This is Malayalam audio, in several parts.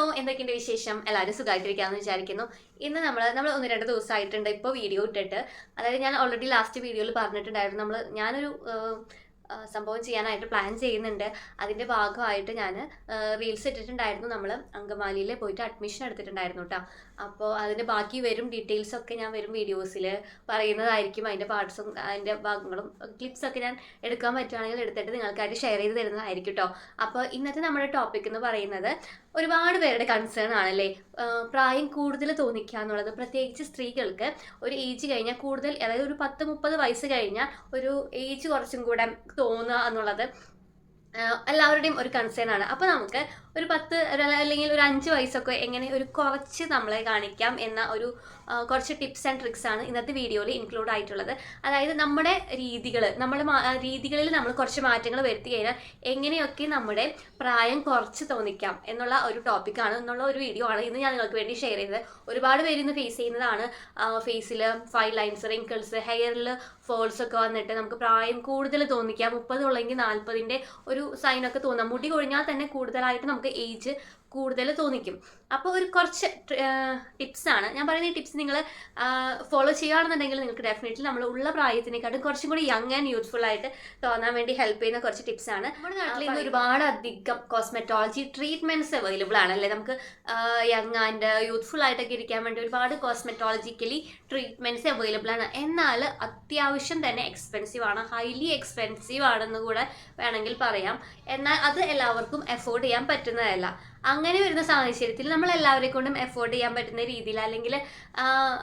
ഹലോ എന്തൊക്കെയുണ്ട് വിശേഷം? എല്ലാവരും സുഖമായിട്ടിരിക്കാമെന്ന് വിചാരിക്കുന്നു. ഇന്ന് നമ്മൾ നമ്മൾ ഒന്ന് രണ്ട് ദിവസമായിട്ടുണ്ട് ഇപ്പോൾ വീഡിയോ ഇട്ടിട്ട്. അതായത് ഞാൻ ഓൾറെഡി ലാസ്റ്റ് വീഡിയോയിൽ പറഞ്ഞിട്ടുണ്ടായിരുന്നു. നമ്മൾ ഞാനൊരു സംഭവം ചെയ്യാനായിട്ട് പ്ലാൻ ചെയ്യുന്നുണ്ട്. അതിന്റെ ഭാഗമായിട്ട് ഞാൻ റീൽസ് ഇട്ടിട്ടുണ്ടായിരുന്നു. നമ്മൾ അങ്കമാലിയിൽ പോയിട്ട് അഡ്മിഷൻ എടുത്തിട്ടുണ്ടായിരുന്നു കേട്ടോ അപ്പോൾ അതിന്റെ ബാക്കി വരും ഡീറ്റെയിൽസ് ഒക്കെ ഞാൻ വരും വീഡിയോസിൽ പറയുന്നതായിരിക്കും. അതിന്റെ പാർട്സും അതിന്റെ ഭാഗങ്ങളും ക്ലിപ്സ് ഒക്കെ ഞാൻ എടുക്കാൻ പറ്റുവാണെങ്കിൽ എടുത്തിട്ട് നിങ്ങൾക്കായിട്ട് ഷെയർ ചെയ്ത് തരുന്നതായിരിക്കും കേട്ടോ അപ്പോൾ ഇന്നത്തെ നമ്മുടെ ടോപ്പിക് എന്ന് പറയുന്നത് ഒരുപാട് പേരുടെ കൺസേൺ ആണല്ലേ? പ്രായം കൂടുതൽ തോന്നിക്കുക എന്നുള്ളത് പ്രത്യേകിച്ച് സ്ത്രീകൾക്ക് ഒരു ഏജ് കഴിഞ്ഞാൽ കൂടുതൽ അതായത് ഒരു പത്ത് മുപ്പത് വയസ്സ് കഴിഞ്ഞാൽ ഒരു ഏജ് കുറച്ചും കൂടെ തോന്നുക എന്നുള്ളത് എല്ലാവരുടെയും ഒരു കൺസേൺ ആണ്. അപ്പോൾ നമുക്ക് ഒരു പത്ത് അല്ലെങ്കിൽ ഒരു അഞ്ച് വയസ്സൊക്കെ എങ്ങനെ ഒരു കുറച്ച് നമ്മളെ കാണിക്കാം എന്ന ഒരു കുറച്ച് ടിപ്സ് ആൻഡ് ട്രിക്സ് ആണ് ഇന്നത്തെ വീഡിയോയിൽ ഇൻക്ലൂഡ് ആയിട്ടുള്ളത്. അതായത് നമ്മുടെ രീതികൾ നമ്മുടെ രീതികളിൽ നമ്മൾ കുറച്ച് മാറ്റങ്ങൾ വരുത്തി കഴിഞ്ഞാൽ എങ്ങനെയൊക്കെ നമ്മുടെ പ്രായം കുറച്ച് തോന്നിക്കാം എന്നുള്ള ഒരു ടോപ്പിക്കാണ് എന്നുള്ള ഒരു വീഡിയോ ആണ് ഇന്ന് ഞാൻ നിങ്ങൾക്ക് വേണ്ടി ഷെയർ ചെയ്തത്. ഒരുപാട് പേര് ഇന്ന് ഫേസ് ചെയ്യുന്നതാണ് ഫേസിൽ ഫൈവ് ലൈൻസ് റിങ്കിൾസ് ഹെയറിൽ ഫോൾസ് ഒക്കെ വന്നിട്ട് നമുക്ക് പ്രായം കൂടുതൽ തോന്നിക്കാം. മുപ്പത് ഉള്ളെങ്കിൽ നാൽപ്പതിന്റെ ഒരു സൈനൊക്കെ തോന്നാം. മുടി കൊഴിഞ്ഞാൽ തന്നെ കൂടുതലായിട്ട് നമുക്ക് ഏജ് കൂടുതൽ തോന്നിക്കും. അപ്പോൾ ഒരു കുറച്ച് ടിപ്സ് ആണ്. ഞാൻ പറയുന്ന ഈ ടിപ്സ് നിങ്ങൾ ഫോളോ ചെയ്യുകയാണെന്നുണ്ടെങ്കിൽ നിങ്ങൾക്ക് ഡെഫിനറ്റ്ലി നമ്മൾ ഉള്ള പ്രായത്തിനെക്കാട്ടും കുറച്ചും കൂടി യങ് ആൻഡ് യൂത്ത്ഫുൾ ആയിട്ട് തോന്നാൻ വേണ്ടി ഹെൽപ്പ് ചെയ്യുന്ന കുറച്ച് ടിപ്സ് ആണ്. നമ്മുടെ നാട്ടിൽ ഇന്ന് ഒരുപാട് അധികം കോസ്മെറ്റോളജി ട്രീറ്റ്മെന്റ്സ് അവൈലബിൾ ആണ് അല്ലേ? നമുക്ക് യങ് ആൻഡ് യൂത്ത്ഫുൾ ആയിട്ടൊക്കെ ഇരിക്കാൻ വേണ്ടി ഒരുപാട് കോസ്മെറ്റോളജിക്കലി ട്രീറ്റ്മെന്റ്സ് അവൈലബിൾ ആണ്. എന്നാൽ അത്യാവശ്യം തന്നെ എക്സ്പെൻസീവ് ആണ്. ഹൈലി എക്സ്പെൻസീവ് ആണെന്ന് കൂടെ വേണമെങ്കിൽ പറയാം. എന്നാൽ അത് എല്ലാവർക്കും എഫോർഡ് ചെയ്യാൻ പറ്റുന്നതല്ല. അങ്ങനെ വരുന്ന സാഹചര്യത്തിൽ നമ്മൾ എല്ലാവരെ കൊണ്ടും എഫോർഡ് ചെയ്യാൻ പറ്റുന്ന രീതിയിൽ അല്ലെങ്കിൽ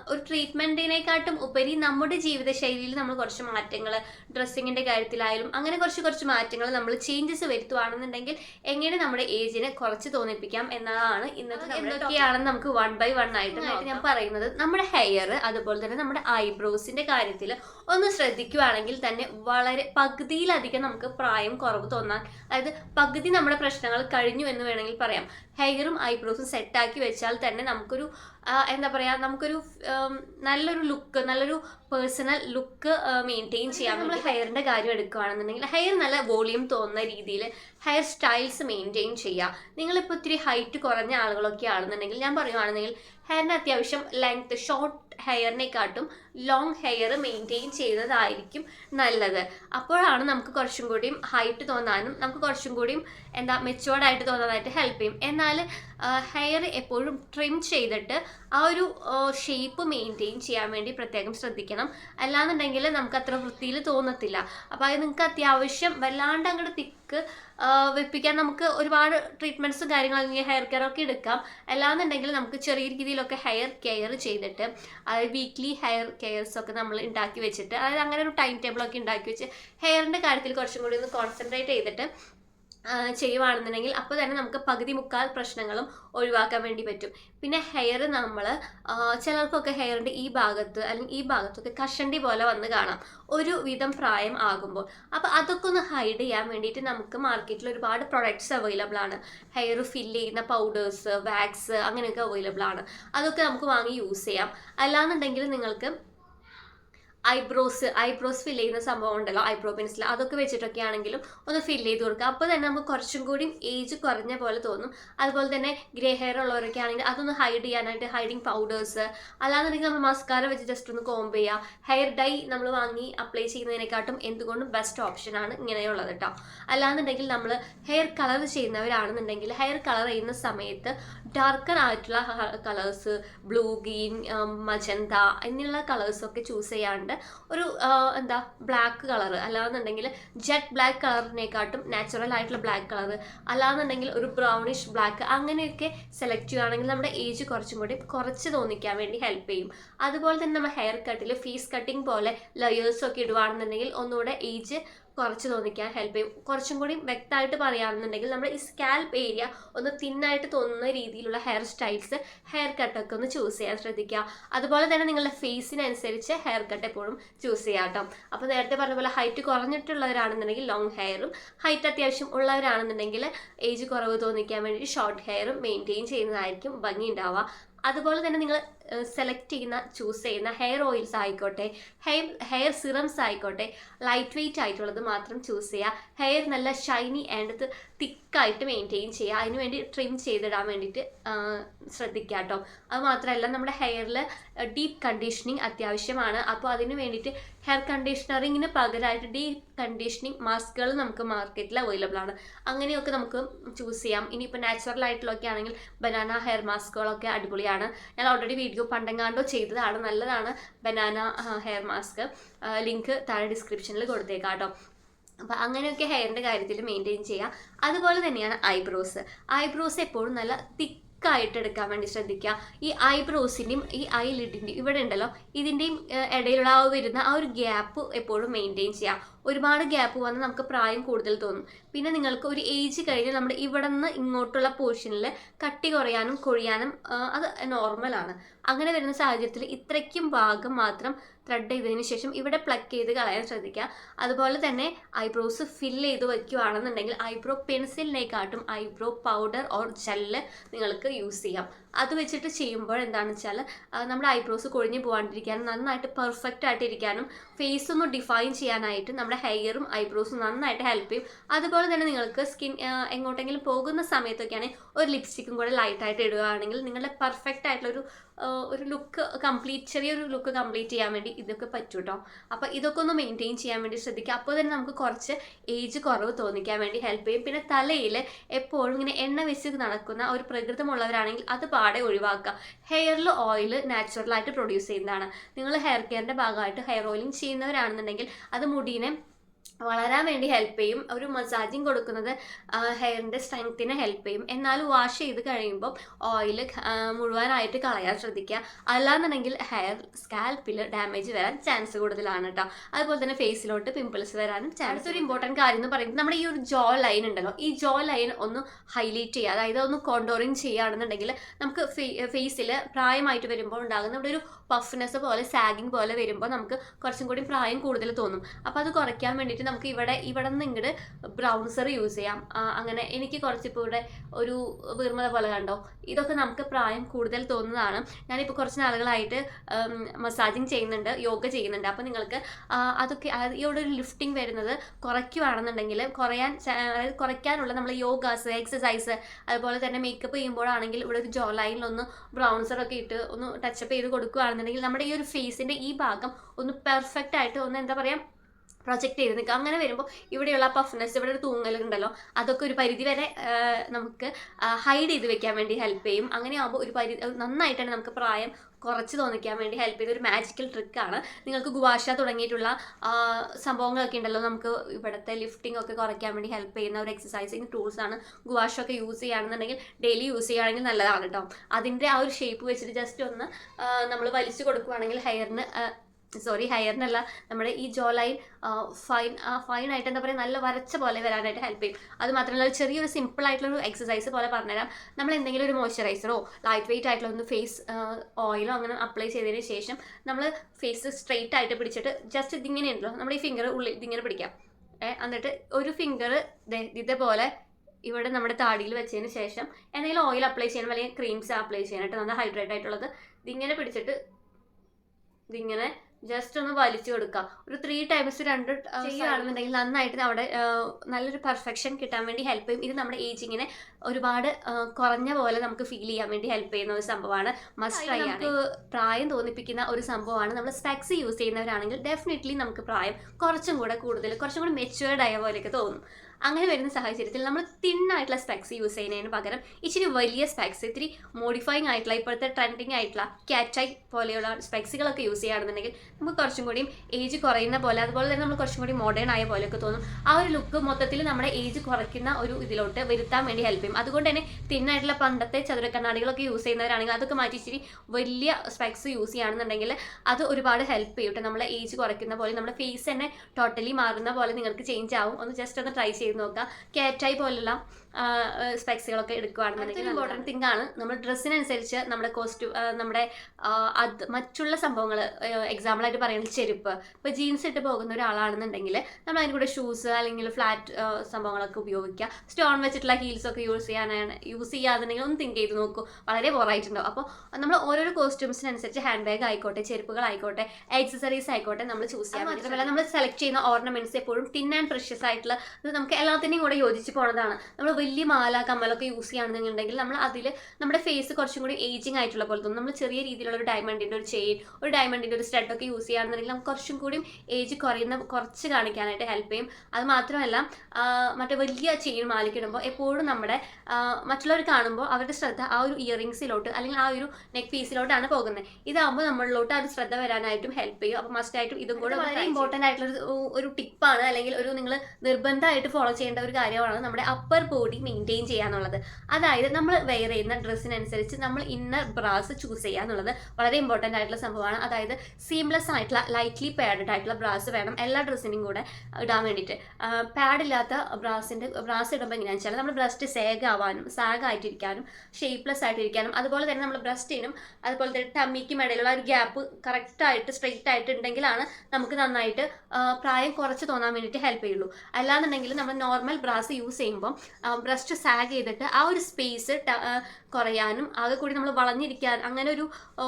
ഒരു ട്രീറ്റ്മെന്റിനെക്കാട്ടും ഉപരി നമ്മുടെ ജീവിതശൈലിയിൽ നമ്മൾ കുറച്ച് മാറ്റങ്ങൾ ഡ്രസ്സിങ്ങിന്റെ കാര്യത്തിലായാലും അങ്ങനെ കുറച്ച് കുറച്ച് മാറ്റങ്ങൾ നമ്മൾ ചേഞ്ചസ് വരുത്തുവാണെന്നുണ്ടെങ്കിൽ എങ്ങനെ നമ്മുടെ ഏജിനെ കുറച്ച് തോന്നിപ്പിക്കാം എന്നതാണ് ഇന്നത്തെ എന്തൊക്കെയാണെന്ന് നമുക്ക് വൺ ബൈ വൺ ആയിട്ട് ഞാൻ പറയുന്നത്. നമ്മുടെ ഹെയർ അതുപോലെ തന്നെ നമ്മുടെ ഐബ്രോസിന്റെ കാര്യത്തിൽ ഒന്ന് ശ്രദ്ധിക്കുകയാണെങ്കിൽ തന്നെ വളരെ പകുതിയിലധികം നമുക്ക് പ്രായം കുറവ് തോന്നാൻ അതായത് പകുതി നമ്മുടെ പ്രശ്നങ്ങൾ കഴിഞ്ഞു എന്ന് വേണമെങ്കിൽ പറയാം. ഹെയറും ഐബ്രോസും സെറ്റാക്കി വെച്ചാൽ തന്നെ നമുക്കൊരു എന്താ പറയാ നമുക്കൊരു നല്ലൊരു ലുക്ക് നല്ലൊരു പേഴ്സണൽ ലുക്ക് മെയിന്റെയിൻ ചെയ്യാൻ നമ്മൾ ഹെയറിന്റെ കാര്യം എടുക്കുകയാണെന്നുണ്ടെങ്കിൽ ഹെയർ നല്ല വോളിയം തോന്നുന്ന രീതിയിൽ ഹെയർ സ്റ്റൈൽസ് മെയിന്റെയിൻ ചെയ്യുക നിങ്ങളിപ്പോൾ ഒത്തിരി ഹൈറ്റ് കുറഞ്ഞ ആളുകളൊക്കെ ആണെന്നുണ്ടെങ്കിൽ ഞാൻ പറയുകയാണെന്നുണ്ടെങ്കിൽ ഹെയറിന് അത്യാവശ്യം ലെങ്ത് ഷോർട്ട് ഹെയറിനെക്കാട്ടും ലോങ് ഹെയർ മെയിന്റെയിൻ ചെയ്യുന്നതായിരിക്കും നല്ലത്. അപ്പോഴാണ് നമുക്ക് കുറച്ചും കൂടിയും ഹൈറ്റ് തോന്നാനും നമുക്ക് കുറച്ചും കൂടിയും എന്താ മെച്ചുവേർഡായിട്ട് തോന്നാനായിട്ട് ഹെൽപ്പ് ചെയ്യും. എന്നാൽ ഹെയർ എപ്പോഴും ട്രിം ചെയ്തിട്ട് ആ ഒരു ഷേപ്പ് മെയിന്റെയിൻ ചെയ്യാൻ വേണ്ടി പ്രത്യേകം ശ്രദ്ധിക്കണം. അല്ലാന്നുണ്ടെങ്കിൽ നമുക്ക് അത്ര വൃത്തിയിൽ തോന്നത്തില്ല. അപ്പോൾ അത് നിങ്ങൾക്ക് അത്യാവശ്യം വല്ലാണ്ട് അങ്ങോട്ട് തിക്ക് വെപ്പിക്കാൻ നമുക്ക് ഒരുപാട് ട്രീറ്റ്മെന്റ്സും കാര്യങ്ങളും ഹെയർ കെയർ ഒക്കെ എടുക്കാം. അല്ലാന്നുണ്ടെങ്കിൽ നമുക്ക് ചെറിയ രീതിയിലൊക്കെ ഹെയർ കെയർ ചെയ്തിട്ട് അതായത് വീക്ക്ലി ഹെയർ കെയർസ് ഒക്കെ നമ്മൾ ഉണ്ടാക്കി വെച്ചിട്ട് അതായത് അങ്ങനെ ഒരു ടൈം ടേബിൾ ഒക്കെ ഉണ്ടാക്കി വെച്ച് ഹെയറിന്റെ കാര്യത്തിൽ കുറച്ചും കൂടി ഒന്ന് കോൺസെൻട്രേറ്റ് ചെയ്തിട്ട് ചെയ്യുവാണെന്നുണ്ടെങ്കിൽ അപ്പോൾ തന്നെ നമുക്ക് പകുതി മുക്കാൽ പ്രശ്നങ്ങളും ഒഴിവാക്കാൻ വേണ്ടി പറ്റും. പിന്നെ ഹെയർ നമ്മൾ ചിലർക്കൊക്കെ ഹെയറിന്റെ ഈ ഭാഗത്ത് അല്ലെങ്കിൽ ഈ ഭാഗത്തൊക്കെ കഷണ്ടി പോലെ വന്ന് കാണാം. ഒരു വിധം പ്രായം ആകുമ്പോൾ. അപ്പോൾ അതൊക്കെ ഒന്ന് ഹൈഡ് ചെയ്യാൻ വേണ്ടിയിട്ട് നമുക്ക് മാർക്കറ്റിൽ ഒരുപാട് പ്രൊഡക്ട്സ് അവൈലബിൾ ആണ്. ഹെയർ ഫില്ല് ചെയ്യുന്ന പൗഡേഴ്സ് വാക്സ് അങ്ങനെയൊക്കെ അവൈലബിൾ ആണ്. അതൊക്കെ നമുക്ക് വാങ്ങി യൂസ് ചെയ്യാം. അല്ലാന്നുണ്ടെങ്കിൽ നിങ്ങൾക്ക് ഐബ്രോസ് ഐബ്രോസ് ഫില്ല് ചെയ്യുന്ന സംഭവം ഉണ്ടല്ലോ ഐബ്രോ പെൻസിൽ അതൊക്കെ വെച്ചിട്ടൊക്കെ ആണെങ്കിലും ഒന്ന് ഫില്ല് ചെയ്ത് കൊടുക്കുക. അപ്പോൾ തന്നെ നമുക്ക് കുറച്ചും കൂടി ഏജ് കുറഞ്ഞ പോലെ തോന്നും. അതുപോലെ തന്നെ ഗ്രേ ഹെയർ ഉള്ളവരൊക്കെ ആണെങ്കിൽ അതൊന്ന് ഹൈഡ് ചെയ്യാനായിട്ട് ഹൈഡിങ് പൗഡേഴ്സ് അല്ലാന്നുണ്ടെങ്കിൽ നമ്മൾ മസ്കാര വെച്ച് ജസ്റ്റ് ഒന്ന് കോംബ് ചെയ്യുക. ഹെയർ ഡൈ നമ്മൾ വാങ്ങി അപ്ലൈ ചെയ്യുന്നതിനെക്കാട്ടും എന്തുകൊണ്ടും ബെസ്റ്റ് ഓപ്ഷനാണ് ഇങ്ങനെയുള്ളത് കേട്ടോ അല്ലാന്നുണ്ടെങ്കിൽ നമ്മൾ ഹെയർ കളർ ചെയ്യുന്നവരാണെന്നുണ്ടെങ്കിൽ ഹെയർ കളർ ചെയ്യുന്ന സമയത്ത് ഡാർക്കർ ആയിട്ടുള്ള കളേഴ്സ് ബ്ലൂ ഗ്രീൻ മജന്ത എന്നുള്ള കളേഴ്സൊക്കെ ചൂസ് ചെയ്യാണ്ട് ഒരു എന്താ ബ്ലാക്ക് കളർ അല്ലാന്നുണ്ടെങ്കിൽ ജെറ്റ് ബ്ലാക്ക് കളറിനെക്കാട്ടും നാച്ചുറൽ ആയിട്ടുള്ള ബ്ലാക്ക് കളർ അല്ലാന്നുണ്ടെങ്കിൽ ഒരു ബ്രൗണിഷ് ബ്ലാക്ക് അങ്ങനെയൊക്കെ സെലക്ട് ചെയ്യുകയാണെങ്കിൽ നമ്മുടെ ഏജ് കുറച്ചും കൂടി കുറച്ച് തോന്നിക്കാൻ വേണ്ടി ഹെൽപ്പ് ചെയ്യും. അതുപോലെ തന്നെ നമ്മൾ ഹെയർ കട്ടിൽ ഫീസ് കട്ടിങ് പോലെ ലെയേഴ്സ് ഒക്കെ ഇടുവാണെന്നുണ്ടെങ്കിൽ ഒന്നുകൂടെ ഏജ് കുറച്ച് തോന്നിക്കാൻ ഹെൽപ്പ് ചെയ്യും. കുറച്ചും കൂടി വ്യക്തമായിട്ട് പറയാമെന്നുണ്ടെങ്കിൽ നമ്മുടെ ഈ സ്കാൽപ്പ് ഏരിയ ഒന്ന് തിന്നായിട്ട് തോന്നുന്ന രീതിയിലുള്ള ഹെയർ സ്റ്റൈൽസ് ഹെയർ കട്ടൊക്കെ ഒന്ന് ചൂസ് ചെയ്യാൻ ശ്രദ്ധിക്കുക. അതുപോലെ തന്നെ നിങ്ങളുടെ ഫേസിനനുസരിച്ച് ഹെയർ കട്ട് എപ്പോഴും ചൂസ് ചെയ്യാം കേട്ടോ. അപ്പോൾ നേരത്തെ പറഞ്ഞ പോലെ ഹൈറ്റ് കുറഞ്ഞിട്ടുള്ളവരാണെന്നുണ്ടെങ്കിൽ ലോങ് ഹെയറും ഹൈറ്റ് അത്യാവശ്യം ഉള്ളവരാണെന്നുണ്ടെങ്കിൽ ഏജ് കുറവ് തോന്നിക്കാൻ വേണ്ടി ഷോർട്ട് ഹെയറും മെയിന്റെയിൻ ചെയ്യുന്നതായിരിക്കും ഭംഗി ഉണ്ടാവുക. അതുപോലെ തന്നെ നിങ്ങൾ സെലക്ട് ചെയ്യുന്ന ചൂസ് ചെയ്യുന്ന ഹെയർ ഓയിൽസ് ആയിക്കോട്ടെ ഹെയർ ഹെയർ സിറംസ് ആയിക്കോട്ടെ ലൈറ്റ് വെയിറ്റ് ആയിട്ടുള്ളത് മാത്രം ചൂസ് ചെയ്യുക. ഹെയർ നല്ല ഷൈനി ആൻഡ് തിക്കായിട്ട് മെയിന്റെയിൻ ചെയ്യുക. അതിന് വേണ്ടി ട്രിം ചെയ്തിടാൻ വേണ്ടിയിട്ട് ശ്രദ്ധിക്കുക കേട്ടോ. അത് മാത്രമല്ല നമ്മുടെ ഹെയറിൽ ഡീപ്പ് കണ്ടീഷനിങ് അത്യാവശ്യമാണ്. അപ്പോൾ അതിന് വേണ്ടിയിട്ട് ഹെയർ കണ്ടീഷണറിങ്ങിന് പകരമായിട്ട് ഡീ കണ്ടീഷനിങ് മാസ്കുകൾ നമുക്ക് മാർക്കറ്റിൽ അവൈലബിൾ ആണ്. അങ്ങനെയൊക്കെ നമുക്ക് ചൂസ് ചെയ്യാം. ഇനിയിപ്പോൾ നാച്ചുറൽ ആയിട്ടുള്ളതൊക്കെ ആണെങ്കിൽ ബനാന ഹെയർ മാസ്കുകളൊക്കെ അടിപൊളിയാണ്. ഞാൻ ഓൾറെഡി വീഡിയോ പണ്ടെങ്ങാണ്ടോ ചെയ്തതാണ്. നല്ലതാണ് ബനാന ഹെയർ മാസ്ക് ലിങ്ക് താഴെ ഡിസ്ക്രിപ്ഷനിൽ കൊടുത്തേക്കാം കേട്ടോ. അപ്പോൾ അങ്ങനെയൊക്കെ ഹെയറിന്റെ കാര്യത്തിൽ മെയിന്റെയിൻ ചെയ്യുക അതുപോലെ തന്നെയാണ് ഐബ്രോസ് ഐബ്രോസ് എപ്പോഴും നല്ല തിക്കായിട്ട് എടുക്കാൻ വേണ്ടി ശ്രദ്ധിക്കുക. ഈ ഐബ്രോസിന്റെയും ഈ ഐ ലിഡിന്റെയും ഇവിടെ ഉണ്ടല്ലോ ഇതിന്റെയും ഇടയിലുള്ള ആ വരുന്ന ആ ഒരു ഗ്യാപ്പ് എപ്പോഴും മെയിന്റെയിൻ ചെയ്യുക. ഒരുപാട് ഗ്യാപ്പ് വന്ന് നമുക്ക് പ്രായം കൂടുതൽ തോന്നും. പിന്നെ നിങ്ങൾക്ക് ഒരു ഏജ് കഴിഞ്ഞ് നമ്മുടെ ഇവിടെ നിന്ന് ഇങ്ങോട്ടുള്ള പോർഷനിൽ കട്ടി കുറയാനും കൊഴിയാനും അത് നോർമലാണ് അങ്ങനെ വരുന്ന സാഹചര്യത്തിൽ ഇത്രയ്ക്കും ഭാഗം മാത്രം ത്രെഡ് ചെയ്തതിന് ശേഷം ഇവിടെ പ്ലക്ക് ചെയ്ത് കളയാൻ ശ്രദ്ധിക്കുക. അതുപോലെ തന്നെ ഐബ്രോസ് ഫിൽ ചെയ്ത് വയ്ക്കുകയാണെന്നുണ്ടെങ്കിൽ ഐബ്രോ പെൻസിലിനെക്കാട്ടും ഐബ്രോ പൗഡർ ഓർ ജെല്ല് നിങ്ങൾക്ക് യൂസ് ചെയ്യാം. അത് വെച്ചിട്ട് ചെയ്യുമ്പോൾ എന്താണെന്ന് വെച്ചാൽ നമ്മുടെ ഐബ്രോസ് കൊഴിഞ്ഞു പോകാണ്ടിരിക്കാനും നന്നായിട്ട് പെർഫെക്റ്റ് ആയിട്ട് ഇരിക്കാനും ഫേസ് ഒന്ന് ഡിഫൈൻ ചെയ്യാനായിട്ട് നമ്മുടെ ഹെയറും ഐബ്രോസും നന്നായിട്ട് ഹെൽപ്പ് ചെയ്യും. അതുപോലെ തന്നെ നിങ്ങൾക്ക് സ്കിൻ എങ്ങോട്ടെങ്കിലും പോകുന്ന സമയത്തൊക്കെയാണെങ്കിൽ ഒരു ലിപ്സ്റ്റിക്കും കൂടെ ലൈറ്റായിട്ട് ഇടുകയാണെങ്കിൽ നിങ്ങളുടെ പെർഫെക്റ്റ് ആയിട്ടുള്ള ഒരു ഒരു ലുക്ക് കംപ്ലീറ്റ് ചെറിയൊരു ലുക്ക് കംപ്ലീറ്റ് ചെയ്യാൻ വേണ്ടി ഇതൊക്കെ പറ്റും കേട്ടോ അപ്പോൾ ഇതൊക്കെ ഒന്ന് മെയിന്റെയിൻ ചെയ്യാൻ വേണ്ടി ശ്രദ്ധിക്കുക. അപ്പോൾ തന്നെ നമുക്ക് കുറച്ച് ഏജ് കുറവ് തോന്നിക്കാൻ വേണ്ടി ഹെൽപ്പ് ചെയ്യും. പിന്നെ തലയിൽ എപ്പോഴും ഇങ്ങനെ എണ്ണ വെച്ച് നടക്കുന്ന ഒരു പ്രകൃതമുള്ളവരാണെങ്കിൽ അത് പാടെ ഒഴിവാക്കുക. ഹെയറിൽ ഓയിൽ നാച്ചുറലായിട്ട് പ്രൊഡ്യൂസ് ചെയ്യുന്നതാണ്. നിങ്ങൾ ഹെയർ കെയറിന്റെ ഭാഗമായിട്ട് ഹെയർ ഓയിലിംഗ് ചെയ്യുന്നവരാണെന്നുണ്ടെങ്കിൽ അത് മുടീനെ വളരാൻ വേണ്ടി ഹെൽപ്പ് ചെയ്യും. ഒരു മസാജിങ് കൊടുക്കുന്നത് ഹെയറിന്റെ സ്ട്രെങ്ത്തിനെ ഹെൽപ്പ് ചെയ്യും. എന്നാൽ വാഷ് ചെയ്ത് കഴിയുമ്പോൾ ഓയിൽ മുഴുവനായിട്ട് കളയാൻ ശ്രദ്ധിക്കുക. അല്ലാന്നുണ്ടെങ്കിൽ ഹെയർ സ്കാൽപ്പിൽ ഡാമേജ് വരാൻ ചാൻസ് കൂടുതലാണ് കേട്ടോ അതുപോലെ തന്നെ ഫേസിലോട്ട് പിമ്പിൾസ് വരാനും ചാൻസ് ഒരു ഇമ്പോർട്ടന്റ് കാര്യം എന്ന് പറയുന്നത് നമ്മുടെ ഈ ഒരു ജോ ലൈൻ ഉണ്ടല്ലോ. ഈ ജോ ലൈൻ ഒന്ന് ഹൈലൈറ്റ് ചെയ്യുക. അതായത് ഒന്ന് കോണ്ടോറിങ് ചെയ്യുകയാണെന്നുണ്ടെങ്കിൽ നമുക്ക് ഫേസിൽ പ്രായമായിട്ട് വരുമ്പോൾ ഉണ്ടാകുന്ന ഇവിടെ ഒരു പഫ്നെസ് പോലെ സാഗിങ് പോലെ വരുമ്പോൾ നമുക്ക് കുറച്ചും കൂടി പ്രായം കൂടുതൽ തോന്നും. അപ്പോൾ അത് കുറയ്ക്കാൻ വേണ്ടിയിട്ട് നമുക്ക് ഇവിടെ ഇവിടെ നിന്ന് ഇങ്ങോട്ട് ബ്രൗൺസർ യൂസ് ചെയ്യാം അങ്ങനെ എനിക്ക് കുറച്ചിപ്പോൾ ഇവിടെ ഒരു വീർമത പോലെ കണ്ടോ? ഇതൊക്കെ നമുക്ക് പ്രായം കൂടുതൽ തോന്നുന്നതാണ്. ഞാനിപ്പോൾ കുറച്ച് നാളുകളായിട്ട് മസാജിങ് ചെയ്യുന്നുണ്ട് യോഗ ചെയ്യുന്നുണ്ട്. അപ്പോൾ നിങ്ങൾക്ക് അതൊക്കെ ഇവിടെ ഒരു ലിഫ്റ്റിംഗ് വരുന്നത് കുറയ്ക്കുവാണെന്നുണ്ടെങ്കിൽ കുറയാൻ അതായത് കുറയ്ക്കാനുള്ള നമ്മൾ യോഗാസ് എക്സസൈസ് അതുപോലെ തന്നെ മേക്കപ്പ് ചെയ്യുമ്പോഴാണെങ്കിൽ ഇവിടെ ഒരു ജോ ലൈനിലൊന്ന് ബ്രൗൺസറൊക്കെ ഇട്ട് ഒന്ന് ടച്ചപ്പ് ചെയ്ത് കൊടുക്കുകയാണെന്നുണ്ടെങ്കിൽ നമ്മുടെ ഈ ഒരു ഫേസിന്റെ ഈ ഭാഗം ഒന്ന് പെർഫെക്റ്റ് ആയിട്ട് ഒന്ന് എന്താ പറയുക പ്രൊജക്റ്റ് ചെയ്ത് നിൽക്കുക. അങ്ങനെ വരുമ്പോൾ ഇവിടെയുള്ള പഫ്നെസ് ഇവിടെ ഒരു തൂങ്ങലുണ്ടല്ലോ അതൊക്കെ ഒരു പരിധി വരെ നമുക്ക് ഹൈഡ് ചെയ്ത് വെക്കാൻ വേണ്ടി ഹെൽപ്പ് ചെയ്യും. അങ്ങനെ ആകുമ്പോൾ ഒരു പരിധി നന്നായിട്ടാണ് നമുക്ക് പ്രായം കുറച്ച് തോന്നിക്കാൻ വേണ്ടി ഹെൽപ്പ് ചെയ്ത. ഒരു മാജിക്കൽ ട്രിക്കാണ് നിങ്ങൾക്ക് ഗുവാഷ തുടങ്ങിയിട്ടുള്ള സംഭവങ്ങളൊക്കെ ഉണ്ടല്ലോ നമുക്ക് ഇവിടുത്തെ ലിഫ്റ്റിംഗ് ഒക്കെ കുറയ്ക്കാൻ വേണ്ടി ഹെൽപ്പ് ചെയ്യുന്ന ഒരു എക്സസൈസിങ് ടൂൾസ് ആണ്. ഗുവാഷ ഒക്കെ യൂസ് ചെയ്യുകയാണെന്നുണ്ടെങ്കിൽ ഡെയിലി യൂസ് ചെയ്യുകയാണെങ്കിൽ നല്ലതാണ് കേട്ടോ. അതിന്റെ ആ ഒരു ഷേപ്പ് വെച്ചിട്ട് ജസ്റ്റ് ഒന്ന് നമ്മൾ വലിച്ചു കൊടുക്കുകയാണെങ്കിൽ ഹെയറിന് സോറി ഹെയറിനല്ല നമ്മുടെ ഈ ജോ ലൈൻ ഫൈൻ ഫൈൻ ആയിട്ട് എന്താ പറയുക നല്ല വരച്ച പോലെ വരാനായിട്ട് ഹെൽപ്പ് ചെയ്യും. അത് മാത്രമല്ല ചെറിയൊരു സിമ്പിൾ ആയിട്ടുള്ള ഒരു എക്സസൈസ് പോലെ പറഞ്ഞുതരാം. നമ്മൾ എന്തെങ്കിലും ഒരു മോയ്സ്ചറൈസറോ ലൈറ്റ് വെയിറ്റ് ആയിട്ടുള്ള ഒന്ന് ഫേസ് ഓയിലോ അങ്ങനെ അപ്ലൈ ചെയ്തതിന് ശേഷം നമ്മൾ ഫേസ് സ്ട്രെയിറ്റ് ആയിട്ട് പിടിച്ചിട്ട് ജസ്റ്റ് ഇതിങ്ങനെ ഉണ്ടല്ലോ നമ്മൾ ഈ ഫിംഗർ ഉള്ളിൽ ഇതിങ്ങനെ പിടിക്കാം. എന്നിട്ട് ഒരു ഫിംഗർ ഇതേപോലെ ഇവിടെ നമ്മുടെ താടിയിൽ വെച്ചതിന് ശേഷം എന്തെങ്കിലും ഓയിൽ അപ്ലൈ ചെയ്യണം അല്ലെങ്കിൽ ക്രീംസ് അപ്ലൈ ചെയ്യാനായിട്ട് നല്ല ഹൈഡ്രേറ്റ് ആയിട്ടുള്ളത്. ഇതിങ്ങനെ പിടിച്ചിട്ട് ഇതിങ്ങനെ ജസ്റ്റ് ഒന്ന് വലിച്ചു കൊടുക്കുക ഒരു ത്രീ ടൈംസ് രണ്ട് ചെയ്യുകയാണെന്നുണ്ടെങ്കിൽ നന്നായിട്ട് അവിടെ നല്ലൊരു പെർഫെക്ഷൻ കിട്ടാൻ വേണ്ടി ഹെൽപ്പ് ചെയ്യും. ഇത് നമ്മുടെ ഏജിങ്ങിനെ ഒരുപാട് കുറഞ്ഞ പോലെ നമുക്ക് ഫീൽ ചെയ്യാൻ വേണ്ടി ഹെൽപ്പ് ചെയ്യുന്ന ഒരു സംഭവമാണ്. മസ്റ്റ് ആയി നമുക്ക് പ്രായം തോന്നിപ്പിക്കുന്ന ഒരു സംഭവമാണ്. നമ്മൾ സ്പെക്സ് യൂസ് ചെയ്യുന്നവരാണെങ്കിൽ ഡെഫിനറ്റ്ലി നമുക്ക് പ്രായം കുറച്ചും കൂടെ കൂടുതൽ കുറച്ചും കൂടെ മെച്ചുവേർഡ് ആയ പോലെയൊക്കെ തോന്നും. അങ്ങനെ വരുന്ന സാഹചര്യത്തിൽ നമ്മൾ തിന്നായിട്ടുള്ള സ്പെക്സ് യൂസ് ചെയ്യുന്നതിന് പകരം ഇച്ചിരി വലിയ സ്പെക്സ് ഇത്തിരി മോഡിഫൈങ് ആയിട്ടുള്ള ഇപ്പോഴത്തെ ട്രെൻഡിങ് ആയിട്ടുള്ള ക്യാറ്റൈ പോലെയുള്ള സ്പെക്സുകളൊക്കെ യൂസ് ചെയ്യുകയാണെന്നുണ്ടെങ്കിൽ നമുക്ക് കുറച്ചും കൂടിയും ഏജ് കുറയുന്ന പോലെ അതുപോലെ തന്നെ നമ്മൾ കുറച്ചും കൂടി മോഡേൺ ആയ പോലെയൊക്കെ തോന്നും. ആ ഒരു ലുക്ക് മൊത്തത്തിൽ നമ്മുടെ ഏജ് കുറയ്ക്കുന്ന ഒരു ഇതിലോട്ട് വരുത്താൻ വേണ്ടി ഹെൽപ്പ് ചെയ്യും. അതുകൊണ്ട് തന്നെ തിന്നായിട്ടുള്ള പണ്ടത്തെ ചതുര കണ്ണാടികളൊക്കെ യൂസ് ചെയ്യുന്നവരാണെങ്കിൽ അതൊക്കെ മാറ്റി ഇച്ചിരി വലിയ സ്പെക്സ് യൂസ് ചെയ്യുകയാണെന്നുണ്ടെങ്കിൽ അത് ഒരുപാട് ഹെൽപ്പ് ചെയ്യും നമ്മളെ ഏജ് കുറയ്ക്കുന്ന പോലെ നമ്മുടെ ഫേസ് തന്നെ ടോട്ടലി മാറുന്ന പോലെ നിങ്ങൾക്ക് ചേഞ്ച് ആവും. ഒന്ന് ജസ്റ്റ് ഒന്ന് ട്രൈ ചെയ്ത് നോക്കുക. കാറ്റായി പോലുള്ള സ്പെക്സുകളൊക്കെ എടുക്കുകയാണെന്നുണ്ടെങ്കിൽ ഇമ്പോർട്ടന്റ് തിങ് ആണ് നമ്മൾ ഡ്രസ്സിനനുസരിച്ച് നമ്മുടെ കോസ്റ്റ്യൂം നമ്മുടെ അത് മറ്റുള്ള സംഭവങ്ങൾ എക്സാമ്പിളായിട്ട് പറയുന്നത് ചെരുപ്പ്. ഇപ്പോൾ ജീൻസ് ഇട്ട് പോകുന്ന ഒരാളാണെന്നുണ്ടെങ്കിൽ നമ്മൾ അതിന്റെ കൂടെ ഷൂസ് അല്ലെങ്കിൽ ഫ്ലാറ്റ് സംഭവങ്ങളൊക്കെ ഉപയോഗിക്കുക. സ്റ്റോൺ വെച്ചിട്ടുള്ള ഹീൽസ് ഒക്കെ യൂസ് ചെയ്യാനാണ് യൂസ് ചെയ്യാന്നുണ്ടെങ്കിൽ ഒന്ന് തിങ്ക് ചെയ്ത് നോക്കൂ. വളരെ ബോറായിട്ടുണ്ടാവും അപ്പോൾ നമ്മൾ ഓരോരോ കോസ്റ്റ്യൂംസിനനുസരിച്ച് ഹാൻഡ് ബാഗ് ആയിക്കോട്ടെ ചെരുപ്പുകളായിക്കോട്ടെ ആക്സസറീസ് ആയിക്കോട്ടെ നമ്മൾ ചൂസ് ചെയ്യാൻ മാത്രമല്ല. നമ്മൾ സെലക്ട് ചെയ്യുന്ന ഓർണമെന്റ്സ് എപ്പോഴും ടിൻ ആൻഡ് പ്രഷ്യസ് ആയിട്ടുള്ള നമുക്ക് എല്ലാത്തിന്റെയും കൂടെ യോജിച്ച് പോണതാണ്. നമ്മൾ വലിയ മാല കമ്മലൊക്കെ യൂസ് ചെയ്യുകയാണെന്നുണ്ടെങ്കിൽ നമ്മൾ അതിൽ നമ്മുടെ ഫേസ് കുറച്ചും കൂടി ഏജിങ് ആയിട്ടുള്ള പോലെ തോന്നും. നമ്മൾ ചെറിയ രീതിയിലുള്ള ഒരു ഡയമണ്ടിന്റെ ഒരു ചെയിൻ ഒരു ഡയമണ്ടിന്റെ ഒരു സ്റ്റഡ് ഒക്കെ യൂസ് ചെയ്യുകയാണെന്നുണ്ടെങ്കിൽ നമുക്ക് കുറച്ചും കൂടി ഏജ് കുറയുന്ന കുറച്ച് കാണിക്കാനായിട്ട് ഹെൽപ്പ് ചെയ്യും. അത് മാത്രമല്ല മറ്റേ വലിയ ചെയിൻ മാലിക്കിടുമ്പോൾ എപ്പോഴും നമ്മുടെ മറ്റുള്ളവർ കാണുമ്പോൾ അവരുടെ ശ്രദ്ധ ആ ഒരു ഇയറിങ്സിലോട്ട് അല്ലെങ്കിൽ ആ ഒരു നെക്ക് പീസിലോട്ടാണ് പോകുന്നത്. ഇതാകുമ്പോൾ നമ്മളിലോട്ട് ആ ഒരു ശ്രദ്ധ വരാനായിട്ടും ഹെൽപ്പ് ചെയ്യും. അപ്പോൾ മസ്റ്റ് ആയിട്ടും ഇതും കൂടെ വളരെ ഇമ്പോർട്ടന്റ് ആയിട്ടുള്ള ഒരു- ഒരു ടിപ്പാണ് അല്ലെങ്കിൽ ഒരു നിങ്ങൾ നിർബന്ധമായിട്ട് ഫോളോ ചെയ്യേണ്ട ഒരു കാര്യമാണ് നമ്മുടെ അപ്പർ ബോഡി മെയിന്റെയിൻ ചെയ്യാന്നുള്ളത്. അതായത് നമ്മൾ വെയർ ചെയ്യുന്ന ഡ്രസ്സിനനുസരിച്ച് നമ്മൾ ഇന്നർ ബ്രാസ് ചൂസ് ചെയ്യുക എന്നുള്ളത് വളരെ ഇമ്പോർട്ടന്റ് ആയിട്ടുള്ള സംഭവമാണ്. അതായത് സീംലെസ് ആയിട്ടുള്ള ലൈറ്റ്ലി പാഡഡ് ആയിട്ടുള്ള ബ്രാസ് വേണം എല്ലാ ഡ്രസ്സിനും കൂടെ ഇടാൻ വേണ്ടിയിട്ട്. പാഡില്ലാത്ത ബ്രാസിന്റെ ബ്രാസ് ഇടുമ്പോൾ എങ്ങനെയാണെന്ന് വെച്ചാൽ നമ്മുടെ ബ്രസ്റ്റ് സേഗ് ആവാനും സാഗ് ആയിട്ടിരിക്കാനും ഷേപ്പ്ലെസ് ആയിട്ടിരിക്കാനും അതുപോലെ തന്നെ നമ്മൾ ബ്രസ്റ്റിനും അതുപോലെ തന്നെ ടമ്മിക്കും ഇടയിലുള്ള ഒരു ഗ്യാപ്പ് കറക്റ്റായിട്ട് സ്ട്രെയിറ്റ് ആയിട്ടുണ്ടെങ്കിലാണ് നമുക്ക് നന്നായിട്ട് പ്രായം കുറച്ച് തോന്നാൻ വേണ്ടിയിട്ട് ഹെൽപ്പ് ചെയ്യുള്ളൂ. അല്ലാന്നുണ്ടെങ്കിൽ നമ്മൾ നോർമൽ ബ്രാസ് യൂസ് ചെയ്യുമ്പോൾ ബ്രസ്റ്റ് സാഗ് ചെയ്തിട്ട് ആ ഒരു സ്പേസ് കുറയാനും ആകെ കൂടി നമ്മൾ വളഞ്ഞിരിക്കാൻ അങ്ങനെ ഒരു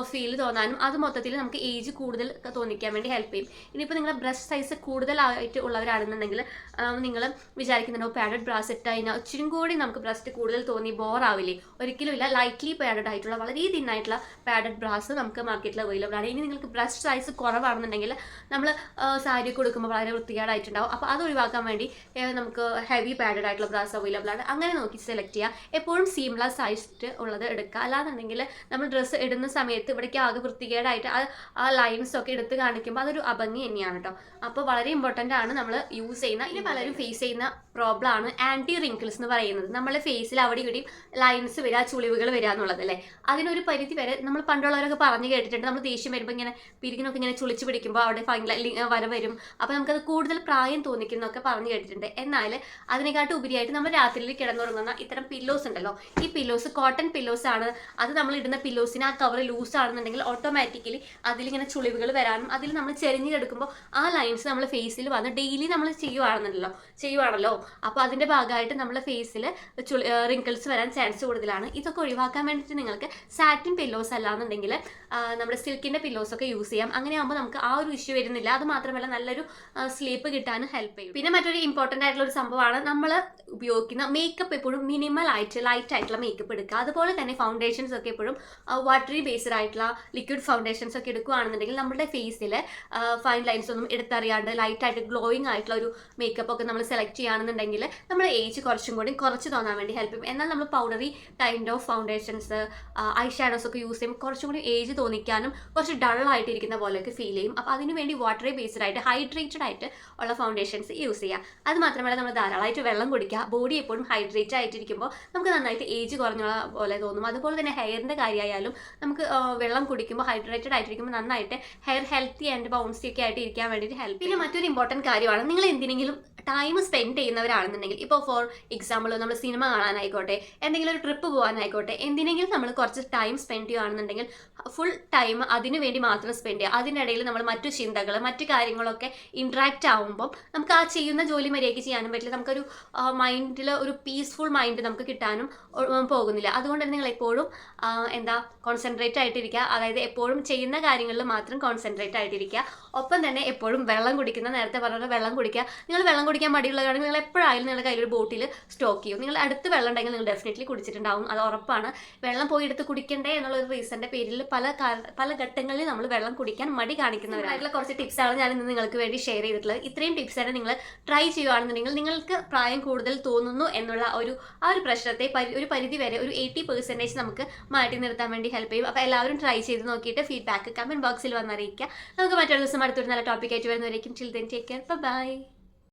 ഫീൽ തോന്നാനും അത് മൊത്തത്തിൽ നമുക്ക് ഏജ് കൂടുതൽ തോന്നിക്കാൻ വേണ്ടി ഹെൽപ്പ് ചെയ്യും. ഇനിയിപ്പോൾ നിങ്ങളുടെ ബ്രസ്റ്റ് സൈസ് കൂടുതലായിട്ട് ഉള്ളവരാണെന്നുണ്ടെങ്കിൽ നിങ്ങൾ വിചാരിക്കുന്നുണ്ടോ പാഡഡ് ബ്രാസ് ഇട്ട് കഴിഞ്ഞാൽ ഇച്ചിരി കൂടി നമുക്ക് ബ്രസ്റ്റ് കൂടുതൽ തോന്നി ബോർ ആവില്ലേ? ഒരിക്കലും ഇല്ല ലൈറ്റ്ലി പാഡഡ് ആയിട്ടുള്ള വളരെ തിന്നായിട്ടുള്ള പാഡഡ് ബ്രാസ് നമുക്ക് മാർക്കറ്റിൽ അവൈലബിൾ ആണ്. ഇനി നിങ്ങൾക്ക് ബ്രസ്റ്റ് സൈസ് കുറവാണെന്നുണ്ടെങ്കിൽ നമ്മൾ സാരി കൊടുക്കുമ്പോൾ വളരെ വൃത്തികേടായിട്ടുണ്ടാവും. അപ്പോൾ അത് ഒഴിവാക്കാൻ വേണ്ടി ഏഹ്, നമുക്ക് ഹെവി പാഡഡ് ആയിട്ടുള്ള ബ്രാസ് അവൈലബിൾ ആണ്. അങ്ങനെ നോക്കി സെലക്ട് ചെയ്യുക എപ്പോഴും സീംലെസ് ആയിട്ട് ഉള്ളത് എടുക്കുക. അല്ലാന്നുണ്ടെങ്കിൽ നമ്മൾ ഡ്രസ്സ് ഇടുന്ന സമയത്ത് ഇവിടേക്ക് ആകെ വൃത്തികേടായിട്ട് ആ ലൈൻസ് ഒക്കെ എടുത്ത് കാണിക്കുമ്പോൾ അതൊരു അഭംഗി തന്നെയാണ് കേട്ടോ. അപ്പോൾ വളരെ ഇമ്പോർട്ടന്റ് ആണ് നമ്മൾ യൂസ് ചെയ്യുന്ന ഇനി പലരും ഫേസ് ചെയ്യുന്ന പ്രോബ്ലം ആണ് ആന്റി റിങ്കിൾസ് എന്ന് പറയുന്നത്. നമ്മളെ ഫേസിൽ അവിടെ ഇവിടെയും ലൈൻസ് വരിക ചുളിവുകൾ വരിക എന്നുള്ളത് അല്ലേ? അതിനൊരു പരിധി വരെ നമ്മൾ പണ്ടുള്ളവരൊക്കെ പറഞ്ഞു കേട്ടിട്ടുണ്ട്. നമ്മൾ ദേഷ്യം വരുമ്പോൾ ഇങ്ങനെ പിരികിനൊക്കെ ഇങ്ങനെ ചുളിച്ച് പിടിക്കുമ്പോൾ അവിടെ വര വരും. അപ്പോൾ നമുക്കത് കൂടുതൽ പ്രായം തോന്നിക്കുന്നൊക്കെ പറഞ്ഞു കേട്ടിട്ടുണ്ട്. എന്നാൽ അതിനെക്കാട്ടും ഉപരിയായിട്ട് നമ്മൾ രാത്രിയിൽ കിടന്നുറങ്ങുന്ന ഇത്തരം പില്ലോസ് ഉണ്ടല്ലോ. ഈ പില്ലോസ് കോട്ടൺ പില്ലോസ് ആണ്. അത് നമ്മൾ ഇടുന്ന പില്ലോസിന് ആ കവർ ലൂസ് ആണെന്നുണ്ടെങ്കിൽ ഓട്ടോമാറ്റിക്കലി അതിലിങ്ങനെ ചുളിവുകൾ വരാനും അതിൽ നമ്മൾ ചെരിഞ്ഞ് കിടക്കുമ്പോൾ ആ ലൈൻസ് നമ്മൾ ഫേസിൽ വന്ന് ഡെയിലി നമ്മൾ ചെയ്യുവാണെന്നുണ്ടല്ലോ ചെയ്യുവാണല്ലോ. അപ്പോൾ അതിന്റെ ഭാഗമായിട്ട് നമ്മൾ ഫേസിൽ റിങ്കിൾസ് വരാൻ ചാൻസ് കൂടുതലാണ്. ഇതൊക്കെ ഒഴിവാക്കാൻ വേണ്ടിയിട്ട് നിങ്ങൾക്ക് സാറ്റിൻ പില്ലോസ് അല്ലാന്നുണ്ടെങ്കിൽ നമ്മുടെ സിൽക്കിന്റെ പില്ലോസ് ഒക്കെ യൂസ് ചെയ്യാം. അങ്ങനെ ആകുമ്പോൾ നമുക്ക് ആ ഒരു ഇഷ്യൂ വരുന്നില്ല. അത് മാത്രമല്ല നല്ലൊരു സ്ലീപ്പ് കിട്ടാനും ഹെൽപ്പ് ചെയ്യും. പിന്നെ മറ്റൊരു ഇമ്പോർട്ടന്റ് ആയിട്ടുള്ള ഒരു സംഭവമാണ്. നമ്മൾ ഉപയോഗിക്കുന്ന മേക്കപ്പ് എപ്പോഴും മിനിമൽ ആയിട്ട് ലൈറ്റ് ആയിട്ടുള്ള മേക്കപ്പ് എടുക്കുക. അതുപോലെ തന്നെ ഫൗണ്ടേഷൻസ് ഒക്കെ എപ്പോഴും വാട്ടറി ബേസ്ഡ് ആയിട്ടുള്ള ലിക്വിഡ് ഫൗണ്ടേഷൻസ് ഒക്കെ എടുക്കുകയാണെന്നുണ്ടെങ്കിൽ നമ്മുടെ ഫേസിൽ ഫൈൻ ലൈൻസ് ഒന്നും എടുത്തറിയാണ്ട് ലൈറ്റ് ആയിട്ട് ഗ്ലോയിങ് ആയിട്ടുള്ള ഒരു മേക്കപ്പ് ഒക്കെ നമ്മൾ സെലക്ട് ചെയ്യുകയാണെന്നുണ്ടെങ്കിൽ നമ്മൾ ഏജ് കുറച്ചും കൂടി കുറച്ച് തോന്നാൻ വേണ്ടി ഹെൽപ്പ് ചെയ്യും. എന്നാൽ നമ്മൾ powdery kind of foundations eye shadows ഒക്കെ യൂസ് ചെയ്യുമ്പോൾ കുറച്ചും കൂടി ഏജ് തോന്നിക്കാനും കുറച്ച് ഡൾ ആയിട്ടിരിക്കുന്ന പോലെയൊക്കെ ഫീൽ ചെയ്യും. അപ്പോൾ അതിനുവേണ്ടി വാട്ടറി ബേസ്ഡ് ആയിട്ട് ഹൈഡ്രേറ്റഡ് ആയിട്ട് ഉള്ള ഫൗണ്ടേഷൻസ് യൂസ് ചെയ്യുക. അത് മാത്രമല്ല നമ്മൾ ധാരാളമായിട്ട് വെള്ളം കുടിക്കുക. ബോഡി എപ്പോഴും ഹൈഡ്രേറ്റ് ആയിട്ടിരിക്കുമ്പോൾ നമുക്ക് നന്നായിട്ട് ഏജ് കുറഞ്ഞ പോലെ തോന്നും. അതുപോലെ തന്നെ ഹെയറിന്റെ കാര്യമായാലും നമുക്ക് വെള്ളം കുടിക്കുമ്പോൾ ഹൈഡ്രേറ്റഡ് ആയിട്ടിരിക്കുമ്പോൾ നന്നായിട്ട് ഹെയർ ഹെൽത്തി ആൻഡ് ബൗൺസി ഒക്കെ ആയിട്ട് ഇരിക്കാൻ വേണ്ടിയിട്ട് ഹെൽപ്പ് പിന്നെ മറ്റൊരു ഇമ്പോർട്ടന്റ് കാര്യമാണ്. നിങ്ങൾ എന്തിനെങ്കിലും ടൈം സ്പെൻഡ് ചെയ്യുന്നവരാണെന്നുണ്ടെങ്കിൽ ഇപ്പോൾ ഫോർ എക്സാമ്പിൾ നമ്മൾ സിനിമ കാണാനായിക്കോട്ടെ എന്തെങ്കിലും ഒരു ട്രിപ്പ് പോകാനായിക്കോട്ടെ എന്തിനെങ്കിലും നമ്മൾ കുറച്ച് ടൈം സ്പെൻഡ് ചെയ്യുകയാണെന്നുണ്ടെങ്കിൽ ഫുൾ ടൈം അതിനു വേണ്ടി മാത്രം സ്പെൻഡ് ചെയ്യുക. അതിനിടയിൽ നമ്മൾ മറ്റു ചിന്തകൾ മറ്റു കാര്യങ്ങളൊക്കെ ഇൻട്രാക്റ്റ് ആവുമ്പം നമുക്ക് ആ ചെയ്യുന്ന ജോലി മര്യാദയ്ക്ക് ചെയ്യാനും പറ്റില്ല. നമുക്കൊരു മൈൻഡിൽ ഒരു പീസ്ഫുൾ മൈൻഡ് നമുക്ക് കിട്ടാനും പോകുന്നില്ല. അതുകൊണ്ട് തന്നെ നിങ്ങൾ എപ്പോഴും എന്താ കോൺസെൻട്രേറ്റ് ആയിട്ടിരിക്കുക. അതായത് എപ്പോഴും ചെയ്യുന്ന കാര്യങ്ങളിൽ മാത്രം കോൺസെൻട്രേറ്റ് ആയിട്ടിരിക്കുക. ഒപ്പം തന്നെ എപ്പോഴും വെള്ളം കുടിക്കുന്ന നേരത്തെ പറഞ്ഞ വെള്ളം കുടിക്കുക. നിങ്ങൾ വെള്ളം കുടിക്കാൻ മടിയുള്ളതാണെങ്കിൽ നിങ്ങൾ എപ്പോഴായാലും നിങ്ങളുടെ കയ്യിൽ ഒരു ബോട്ടിൽ സ്റ്റോക്ക് ചെയ്യും. നിങ്ങൾ അടുത്ത് വെള്ളം ഉണ്ടെങ്കിൽ നിങ്ങൾ ഡെഫിനറ്റ്ലി കുടിച്ചിട്ടുണ്ടാവും. അത് ഉറപ്പാണ്. വെള്ളം പോയി എടുത്ത് കുടിക്കണ്ടേ എന്നുള്ള ഒരു റീസന്റെ പേരിൽ പല പല ഘട്ടങ്ങളിൽ നമ്മൾ വെള്ളം കുടിക്കാൻ മടി കാണിക്കുന്നവരായിട്ടുള്ള കുറച്ച് ടിപ്സാണ് ഞാൻ ഇന്ന് നിങ്ങൾക്ക് വേണ്ടി ഷെയർ ചെയ്തിട്ടുള്ളത്. ഇത്രയും ടിപ്സ് തന്നെ നിങ്ങൾ ട്രൈ ചെയ്യുകയാണെന്നുണ്ടെങ്കിൽ നിങ്ങൾക്ക് പ്രായം കൂടുതൽ തോന്നുന്നു എന്നുള്ള ഒരു ആ ഒരു പ്രശ്നത്തെ ഒരു പരിധി വരെ ഒരു എയ്റ്റി പെർസെന്റേജ് നമുക്ക് മാറ്റി നിർത്താൻ വേണ്ടി ഹെൽപ്പ് ചെയ്യും. അപ്പോൾ എല്ലാവരും ട്രൈ ചെയ്ത് നോക്കിയിട്ട് ഫീഡ്ബാക്ക് കമന്റ് ബോക്സിൽ വന്നറിയിക്കുക നമുക്ക് മറ്റൊരു ദിവസം അടുത്തൊരു നല്ല ടോപ്പിക്കായിട്ട് വരുന്നവരേക്കും. Chill then take care bye